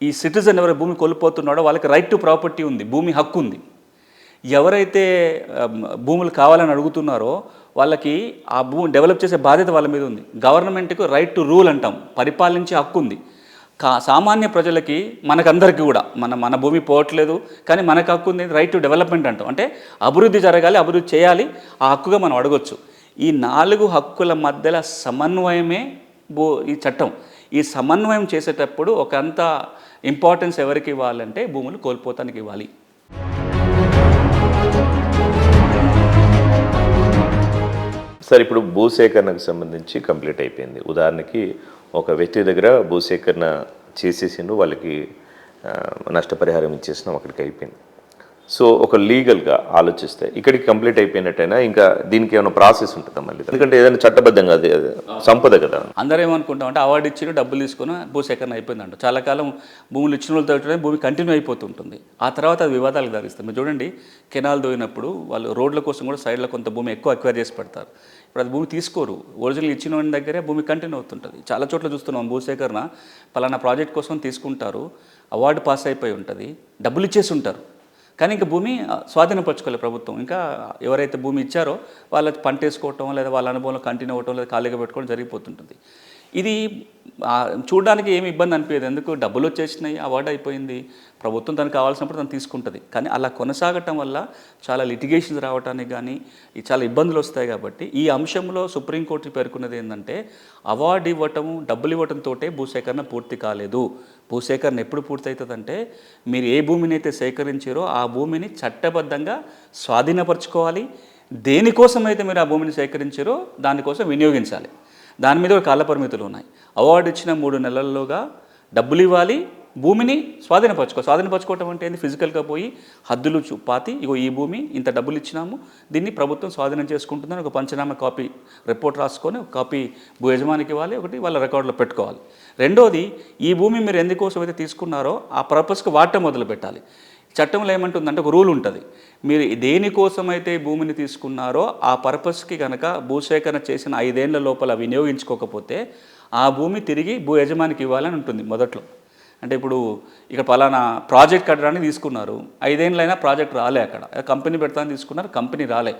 ఈ సిటిజన్ ఎవరు భూమి కోల్పోతున్నాడో వాళ్ళకి రైట్ టు ప్రాపర్టీ ఉంది భూమి హక్కు ఉంది. ఎవరైతే భూములు కావాలని అడుగుతున్నారో వాళ్ళకి ఆ భూమి డెవలప్ చేసే బాధ్యత వాళ్ళ మీద ఉంది. గవర్నమెంట్కు రైట్ టు రూల్ అంటాం. పరిపాలించే హక్కు ఉంది. కా సామాన్య ప్రజలకి మనకందరికీ కూడా. మన మన భూమి పోవట్లేదు కానీ మనకు హక్కు ఉంది రైట్ టు డెవలప్మెంట్ అంటాం. అంటే అభివృద్ధి జరగాలి అభివృద్ధి చేయాలి ఆ హక్కుగా మనం అడగొచ్చు. ఈ నాలుగు హక్కుల మధ్యలో సమన్వయమే భూ ఈ చట్టం. ఈ సమన్వయం చేసేటప్పుడు ఒకంత ఇంపార్టెన్స్ ఎవరికి ఇవ్వాలంటే భూములు కోల్పోతానికి ఇవ్వాలి. సార్ ఇప్పుడు భూసేకరణకు సంబంధించి కంప్లీట్ అయిపోయింది. ఉదాహరణకి ఒక వ్యక్తి దగ్గర భూసేకరణ చేసేసిండు వాళ్ళకి నష్టపరిహారం ఇచ్చేసినాం అక్కడికి అయిపోయింది. సో ఒక లీగల్గా ఆలోచిస్తే ఇక్కడికి కంప్లీట్ అయిపోయినట్టయినా ఇంకా దీనికి ఏమైనా ప్రాసెస్ ఉంటుందా మళ్ళీ? ఎందుకంటే ఏదైనా చట్టబద్ధంగా అది సంపద కదా. అందరూ ఏమనుకుంటాం అంటే అవార్డు ఇచ్చిన డబ్బులు తీసుకుని భూసేకరణ అయిపోయిందంట. చాలా కాలం భూములు ఇచ్చిన వాళ్ళతో భూమి కంటిన్యూ అయిపోతుంటుంది. ఆ తర్వాత అది వివాదాలకు దారిస్తుంది. మీరు చూడండి కెనాల్ దోయినప్పుడు వాళ్ళు రోడ్ల కోసం కూడా సైడ్లో కొంత భూమి ఎక్కువ అక్వైర్ చేసి పెడతారు. ఇప్పుడు అది భూమి తీసుకోరు. ఒరిజినల్ ఇచ్చిన వాడి దగ్గరే భూమి కంటిన్యూ అవుతుంటుంది. చాలా చోట్ల చూస్తున్నాం భూసేకరణ పలానా ప్రాజెక్ట్ కోసం తీసుకుంటారు అవార్డు పాస్ అయిపోయి ఉంటుంది డబ్బులు ఇచ్చేసి ఉంటారు. కానీ ఇంకా భూమి స్వాధీనపరచుకోలేదు ప్రభుత్వం. ఇంకా ఎవరైతే భూమి ఇచ్చారో వాళ్ళ పంట వేసుకోవటం లేదా వాళ్ళ అనుభవంలో కంటిన్యూ అవ్వటం లేదా ఖాళీగా పెట్టుకోవడం జరిగిపోతుంటుంది. ఇది చూడడానికి ఏమి ఇబ్బంది అనిపించదు. ఎందుకు? డబ్బులు వచ్చేసినాయి అవార్డు అయిపోయింది. ప్రభుత్వం తనకు కావాల్సినప్పుడు తను తీసుకుంటుంది. కానీ అలా కొనసాగటం వల్ల చాలా లిటిగేషన్స్ రావడానికి కానీ చాలా ఇబ్బందులు వస్తాయి కాబట్టి ఈ అంశంలో సుప్రీంకోర్టు పేర్కొన్నది ఏంటంటే అవార్డు ఇవ్వటం డబ్బులు ఇవ్వటంతో భూసేకరణ పూర్తి కాలేదు. భూసేకరణ ఎప్పుడు పూర్తవుతుందంటే మీరు ఏ భూమిని అయితే సేకరించారో ఆ భూమిని చట్టబద్ధంగా స్వాధీనపరచుకోవాలి. దేనికోసం అయితే మీరు ఆ భూమిని సేకరించారో దానికోసం వినియోగించాలి. దాని మీద ఒక కాల పరిమితులు ఉన్నాయి. అవార్డు ఇచ్చిన మూడు నెలల్లోగా డబ్బులు ఇవ్వాలి భూమిని స్వాధీనపరచుకో స్వాధీనపరచుకోవటం అంటే ఏంది? ఫిజికల్గా పోయి హద్దులు చూ- పాతి ఇగో ఈ భూమి ఇంత డబ్బులు ఇచ్చినాము దీన్ని ప్రభుత్వం స్వాధీనం చేసుకుంటుందని ఒక పంచనామా కాపీ రిపోర్ట్ రాసుకొని ఒక కాపీ భూ యజమానికి ఇవ్వాలి ఒకటి వాళ్ళ రికార్డులో పెట్టుకోవాలి. రెండోది ఈ భూమి మీరు ఎందుకోసం అయితే తీసుకున్నారో ఆ పర్పస్కి వాడటం మొదలు పెట్టాలి చట్టంలో ఏమంటుందంటే ఒక రూల్ ఉంటుంది. మీరు దేనికోసం అయితే భూమిని తీసుకున్నారో ఆ పర్పస్కి కనుక భూసేకరణ చేసిన ఐదేళ్ళ లోపల వినియోగించుకోకపోతే ఆ భూమి తిరిగి భూ యజమానికి ఇవ్వాలని ఉంటుంది మొదట్లో. అంటే ఇప్పుడు ఇక్కడ పలానా ప్రాజెక్ట్ కట్టడానికి తీసుకున్నారు. ఐదేళ్ళైనా ప్రాజెక్ట్ రాలే అక్కడ. కంపెనీ పెడతాను తీసుకున్నారు కంపెనీ రాలే.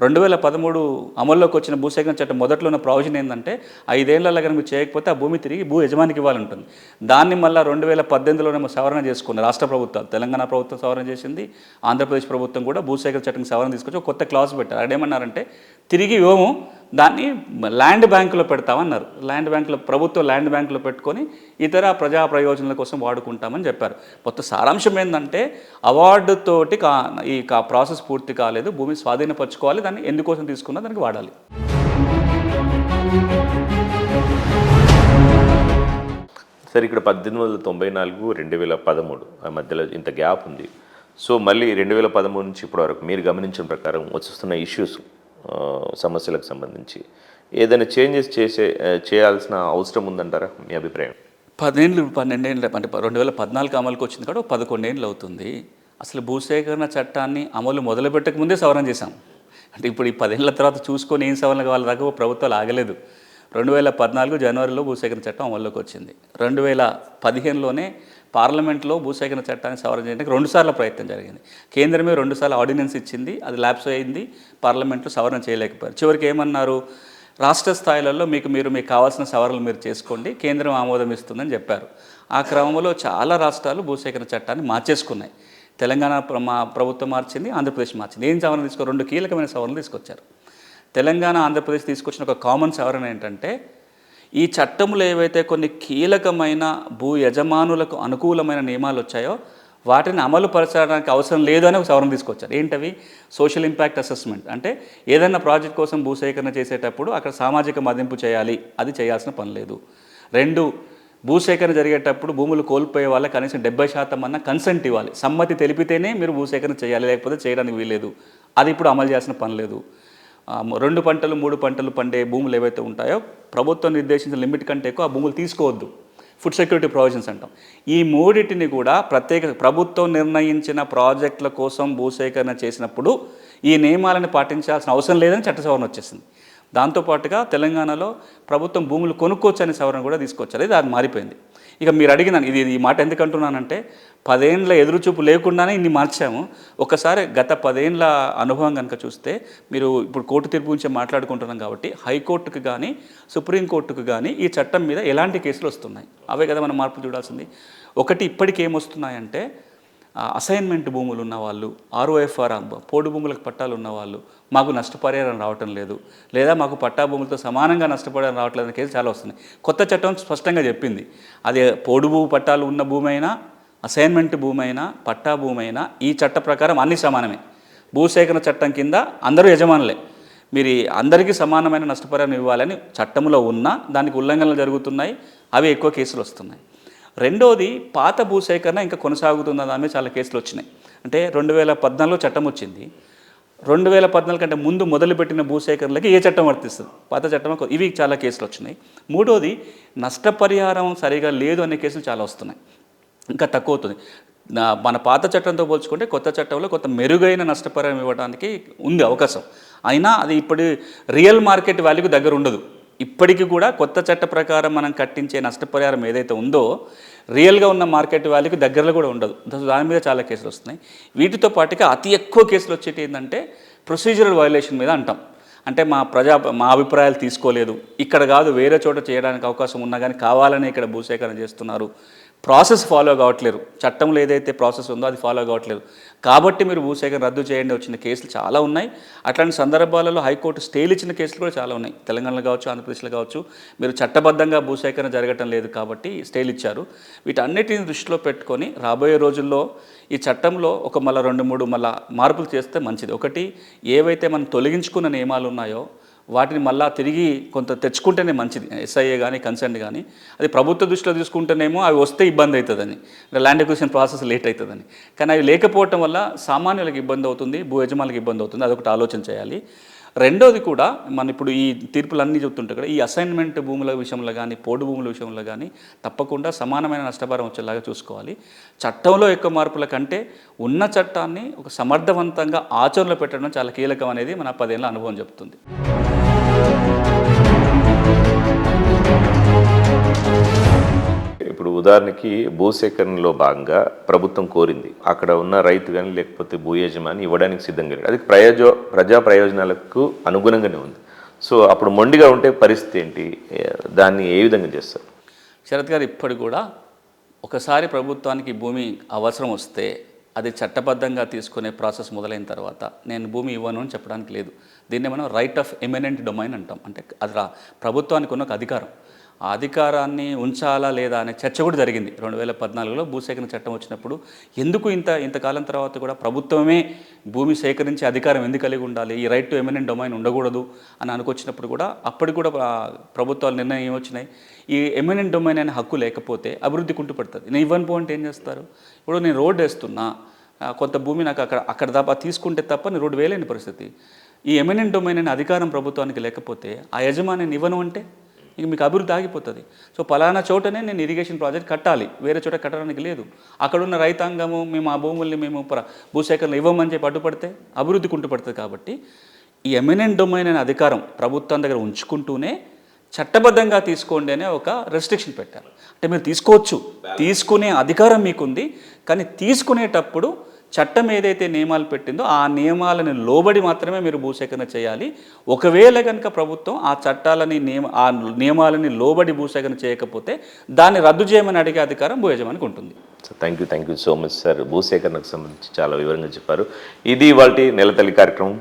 రెండు వేల పదమూడు అమల్లోకి వచ్చిన భూసేకరణ చట్టం మొదట్లో ఉన్న ప్రావిజన్ ఏంటంటే ఐదేళ్ళలో కనుక మీరు చేయకపోతే ఆ భూమి తిరిగి భూ యజమానికి ఇవ్వాలంటుంది. దాన్ని మళ్ళీ రెండు వేల పద్దెనిమిదిలోనేమో సవరణ చేసుకున్న రాష్ట్ర ప్రభుత్వాలు. తెలంగాణ ప్రభుత్వం సవరణ చేసింది. ఆంధ్రప్రదేశ్ ప్రభుత్వం కూడా భూసేకరణ చట్టం సవరణ తీసుకొచ్చి ఒక కొత్త క్లాస్ పెట్టారు. అదేమన్నారంటే తిరిగి ఇవ్వము దాన్ని ల్యాండ్ బ్యాంకులో పెడతామన్నారు. ల్యాండ్ బ్యాంకులో ప్రభుత్వ ల్యాండ్ బ్యాంకులో పెట్టుకొని ఇతర ప్రజా ప్రయోజనాల కోసం వాడుకుంటామని చెప్పారు. మొత్తం సారాంశం ఏంటంటే అవార్డుతోటి కా ఈ కా ప్రాసెస్ పూర్తి కాలేదు భూమి స్వాధీనపరచుకోవాలి దాన్ని ఎందుకోసం తీసుకున్నా దానికి వాడాలి. సరే ఇక్కడ పద్దెనిమిది వందల తొంభై నాలుగు రెండు వేల పదమూడు ఆ మధ్యలో ఇంత గ్యాప్ ఉంది. సో మళ్ళీ రెండు వేల పదమూడు నుంచి ఇప్పటి వరకు మీరు గమనించిన ప్రకారం వస్తున్న ఇష్యూస్ సమస్యలకు సంబంధించి. ఏదైనా చేంజెస్ చేసే చేయాల్సిన అవసరం ఉందంటారా మీ అభిప్రాయం? పదేళ్ళు పన్నెండేళ్ళు అంటే రెండు వేల పద్నాలుగు అమలుకి వచ్చింది కాబట్టి పదకొండేళ్ళు అవుతుంది. అసలు భూసేకరణ చట్టాన్ని అమలు మొదలుపెట్టక ముందే సవరణ చేశాం. అంటే ఇప్పుడు ఈ పదేళ్ళ తర్వాత చూసుకొని ఏం సవరణ కావాలి దాకా ప్రభుత్వాలు ఆగలేదు. రెండు వేల పద్నాలుగు జనవరిలో భూసేకరణ చట్టం అమల్లోకి వచ్చింది. రెండు వేల పదిహేనులోనే పార్లమెంట్లో భూసేకరణ చట్టాన్ని సవరణ చేయడానికి రెండుసార్లు ప్రయత్నం జరిగింది. కేంద్రమే రెండుసార్లు ఆర్డినెన్స్ ఇచ్చింది అది ల్యాప్స్ అయింది పార్లమెంట్లో సవరణ చేయలేకపోయారు. చివరికి ఏమన్నారు? రాష్ట్ర స్థాయిలలో మీకు మీరు మీకు కావాల్సిన సవరణలు మీరు చేసుకోండి కేంద్రం ఆమోదం ఇస్తుందని చెప్పారు. ఆ క్రమంలో చాలా రాష్ట్రాలు భూసేకరణ చట్టాన్ని మార్చేసుకున్నాయి. తెలంగాణ మా ప్రభుత్వం మార్చింది ఆంధ్రప్రదేశ్ మార్చింది. ఏం సవరణ తీసుకో రెండు కీలకమైన సవరణలు తీసుకొచ్చారు. తెలంగాణ ఆంధ్రప్రదేశ్ తీసుకొచ్చిన ఒక కామన్ సవరణ ఏంటంటే ఈ చట్టంలో ఏవైతే కొన్ని కీలకమైన భూ యజమానులకు అనుకూలమైన నియమాలు వచ్చాయో వాటిని అమలు పరచడానికి అవసరం లేదు అని ఒక సవరణ తీసుకొచ్చారు. ఏంటవి? సోషల్ ఇంపాక్ట్ అసెస్మెంట్ అంటే ఏదైనా ప్రాజెక్ట్ కోసం భూసేకరణ చేసేటప్పుడు అక్కడ సామాజిక మదింపు చేయాలి. అది చేయాల్సిన పని లేదు. రెండు భూసేకరణ జరిగేటప్పుడు భూములు కోల్పోయే వాళ్ళకి కనీసం డెబ్బై శాతం అన్న కన్సెంట్ ఇవ్వాలి. సమ్మతి తెలిపితేనే మీరు భూసేకరణ చేయాలి లేకపోతే చేయడానికి వీల్లేదు. అది ఇప్పుడు అమలు చేయాల్సిన పని లేదు. రెండు పంటలు మూడు పంటలు పండే భూములు ఏవైతే ఉంటాయో ప్రభుత్వం నిర్దేశించిన లిమిట్ కంటే ఎక్కువ ఆ భూములు తీసుకోవద్దు. ఫుడ్ సెక్యూరిటీ ప్రొవిజన్స్ అంటాం. ఈ మూడింటిని కూడా ప్రత్యేక ప్రభుత్వం నిర్ణయించిన ప్రాజెక్టుల కోసం భూసేకరణ చేసినప్పుడు ఈ నియమాలను పాటించాల్సిన అవసరం లేదని చట్ట వచ్చేసింది. దాంతోపాటుగా తెలంగాణలో ప్రభుత్వం భూములు కొనుక్కోవచ్చు అనే సవరణ కూడా తీసుకొచ్చారు. ఇది అది మారిపోయింది. ఇక మీరు అడిగినాను ఇది ఈ మాట ఎందుకు అంటున్నానంటే పదేండ్ల ఎదురుచూపు లేకుండానే ఇన్ని మార్చాము. ఒకసారి గత పదేండ్ల అనుభవం కనుక చూస్తే మీరు ఇప్పుడు కోర్టు తీర్పు గురించి మాట్లాడుకుంటున్నాం కాబట్టి హైకోర్టుకు కానీ సుప్రీంకోర్టుకు కానీ ఈ చట్టం మీద ఎలాంటి కేసులు వస్తున్నాయి? అవే కదా మనం మార్పు చూడాల్సింది. ఒకటి ఇప్పటికి ఏమొస్తున్నాయంటే అసైన్మెంట్ భూములు ఉన్న వాళ్ళు ఆర్ఓఎఫ్ఆర్ పోడు భూములకు పట్టాలు ఉన్నవాళ్ళు మాకు నష్టపరిహారం రావటం లేదు. లేదా మాకు పట్టా భూములతో సమానంగా నష్టపరిహారం రావట్లేదు కేసు చాలా వస్తున్నాయి. కొత్త చట్టం స్పష్టంగా చెప్పింది. అది పోడు భూ పట్టాలు ఉన్న భూమి అయినా అసైన్మెంట్ భూమి అయినా పట్టా భూమి అయినా ఈ చట్ట ప్రకారం అన్ని సమానమే. భూసేకరణ చట్టం కింద అందరూ యజమానులే. మీరు అందరికీ సమానమైన నష్టపరిహారం ఇవ్వాలని చట్టంలో ఉన్నా దానికి ఉల్లంఘనలు జరుగుతున్నాయి అవి ఎక్కువ కేసులు వస్తున్నాయి. రెండోది పాత భూసేకరణ ఇంకా కొనసాగుతున్న దాని మీద చాలా కేసులు వచ్చినాయి. అంటే రెండు వేల పద్నాలుగులో చట్టం వచ్చింది. రెండు వేల పద్నాలుగు కంటే ముందు మొదలుపెట్టిన భూసేకరణలకి ఏ చట్టం వర్తిస్తుంది? పాత చట్టం ఇవి చాలా కేసులు వచ్చినాయి. మూడోది నష్టపరిహారం సరిగా లేదు అనే కేసులు చాలా వస్తున్నాయి. ఇంకా తక్కువ అవుతుంది. మన పాత చట్టంతో పోల్చుకుంటే కొత్త చట్టంలో కొంత మెరుగైన నష్టపరిహారం ఇవ్వడానికి ఉంది అవకాశం. అయినా అది ఇప్పుడు రియల్ మార్కెట్ వాల్యూకి దగ్గర ఉండదు. ఇప్పటికీ కూడా కొత్త చట్ట ప్రకారం మనం కట్టించే నష్టపరిహారం ఏదైతే ఉందో రియల్గా ఉన్న మార్కెట్ వాల్యూకి దగ్గరలో కూడా ఉండదు. దాని మీద చాలా కేసులు వస్తున్నాయి. వీటితో పాటుగా అతి ఎక్కువ కేసులు వచ్చేటి ఏంటంటే ప్రొసీజరల్ వయలేషన్ మీద అంటాం. అంటే మా ప్రజా మా అభిప్రాయాలు తీసుకోలేదు. ఇక్కడ కాదు వేరే చోట చేయడానికి అవకాశం ఉన్నా కానీ కావాలని ఇక్కడ భూసేకరణ చేస్తున్నారు. ప్రాసెస్ ఫాలో కావట్లేరు. చట్టంలో ఏదైతే ప్రాసెస్ ఉందో అది ఫాలో కావట్లేదు కాబట్టి మీరు భూసేకరణ రద్దు చేయండి వచ్చిన కేసులు చాలా ఉన్నాయి. అట్లాంటి సందర్భాలలో హైకోర్టు స్టేలు ఇచ్చిన కేసులు కూడా చాలా ఉన్నాయి. తెలంగాణలో కావచ్చు ఆంధ్రప్రదేశ్లో కావచ్చు. మీరు చట్టబద్ధంగా భూసేకరణ జరగటం లేదు కాబట్టి స్టేలు ఇచ్చారు వీటన్నిటిని దృష్టిలో పెట్టుకొని రాబోయే రోజుల్లో ఈ చట్టంలో ఒక మళ్ళీ రెండు మూడు మళ్ళా మార్పులు చేస్తే మంచిది. ఒకటి ఏవైతే మనం తొలగించుకున్న నియమాలు ఉన్నాయో వాటిని మళ్ళా తిరిగి కొంత తెచ్చుకుంటేనే మంచిది ఎస్ఐఏ కానీ కన్సర్న్ కానీ అది ప్రభుత్వ దృష్టిలో తీసుకుంటేనేమో అవి వస్తే ఇబ్బంది అవుతుందని ల్యాండ్ ఎక్విజిషన్ ప్రాసెస్ లేట్ అవుతుందని. కానీ అవి లేకపోవటం వల్ల సామాన్యులకు ఇబ్బంది అవుతుంది భూ యజమానులకు ఇబ్బంది అవుతుంది అదొకటి ఆలోచన చేయాలి. రెండోది కూడా మన ఇప్పుడు ఈ తీర్పులన్నీ చెప్తుంటాయి కదా ఈ అసైన్మెంట్ భూముల విషయంలో కానీ పోడు భూముల విషయంలో కానీ తప్పకుండా సమానమైన నష్టభారం వచ్చేలాగా చూసుకోవాలి. చట్టంలో ఎక్కువ మార్పుల కంటే ఉన్న చట్టాన్ని ఒక సమర్థవంతంగా ఆచరణలో పెట్టడం చాలా కీలకం అనేది మన పదేళ్ళ అనుభవం చెప్తుంది ఇప్పుడు ఉదాహరణకి భూసేకరణలో భాగంగా ప్రభుత్వం కోరింది అక్కడ ఉన్న రైతు కానీ లేకపోతే భూ యజమాని ఇవ్వడానికి సిద్ధంగా లేడు. అది ప్రయోజ ప్రజా ప్రయోజనాలకు అనుగుణంగానే ఉంది. సో అప్పుడు మొండిగా ఉంటే పరిస్థితి ఏంటి? దాన్ని ఏ విధంగా చేస్తారు? శరత్ గారు ఇప్పటికి కూడా ఒకసారి ప్రభుత్వానికి భూమి అవసరం వస్తే అది చట్టబద్ధంగా తీసుకునే ప్రాసెస్ మొదలైన తర్వాత నేను భూమి ఇవ్వను అని చెప్పడానికి లేదు. దీన్ని మనం రైట్ ఆఫ్ ఎమినెంట్ డొమైన్ అంటాం. అంటే అది రా ప్రభుత్వానికి ఉన్న ఒక అధికారం. ఆ అధికారాన్ని ఉంచాలా లేదా అనే చర్చ కూడా జరిగింది. రెండు వేల పద్నాలుగులో భూసేకరణ చట్టం వచ్చినప్పుడు ఎందుకు ఇంత ఇంతకాలం తర్వాత కూడా ప్రభుత్వమే భూమి సేకరించే అధికారం ఎందుకు కలిగి ఉండాలి? ఈ రైట్ టు ఎమినెంట్ డొమైన్ ఉండకూడదు అని అనుకొచ్చినప్పుడు కూడా అప్పటికి కూడా ప్రభుత్వాలు నిర్ణయం ఏమొచ్చినాయి ఈ ఎమినెంట్ డొమైన్ అనే హక్కు లేకపోతే అభివృద్ధి కుంటుపడుతుంది. నేను ఇవ్వని పోంటే ఏం చేస్తారు? ఇప్పుడు నేను రోడ్డు వేస్తున్నా కొంత భూమి నాకు అక్కడ అక్కడ తప్ప తీసుకుంటే తప్ప నేను రోడ్డు వేయలేని పరిస్థితి. ఈ ఎమినెంట్ డొమైన్ అనే అధికారం ప్రభుత్వానికి లేకపోతే ఆ యజమాని ఇవ్వను అంటే? ఇక మీకు అభివృద్ధి ఆగిపోతుంది. సో పలానా చోటనే నేను ఇరిగేషన్ ప్రాజెక్ట్ కట్టాలి. వేరే చోట కట్టడానికి లేదు. అక్కడున్న రైతాంగము మేము ఆ భూముల్ని మేము భూసేకరణ ఇవ్వమని చెప్పి అడ్డుపడితే అభివృద్ధి కుంటుపడుతుంది కాబట్టి ఈ ఎమినెంట్ డొమైన్ అనే అధికారం ప్రభుత్వం దగ్గర ఉంచుకుంటూనే చట్టబద్ధంగా తీసుకోండి అనే ఒక రెస్ట్రిక్షన్ పెట్టారు. అంటే మీరు తీసుకోవచ్చు. తీసుకునే అధికారం మీకుంది. కానీ తీసుకునేటప్పుడు చట్టం ఏదైతే నియమాలు పెట్టిందో ఆ నియమాలను లోబడి మాత్రమే మీరు భూసేకరణ చేయాలి. ఒకవేళ కనుక ప్రభుత్వం ఆ చట్టాలని నియమ ఆ నియమాలని లోబడి భూసేకరణ చేయకపోతే దాన్ని రద్దు చేయమని అడిగే అధికారం భూయజమానికి ఉంటుంది. Thank you thank you so much sir భూసేకరణకు సంబంధించి చాలా వివరంగా చెప్పారు. ఇది ఇవాళ నెలతల్లి కార్యక్రమం.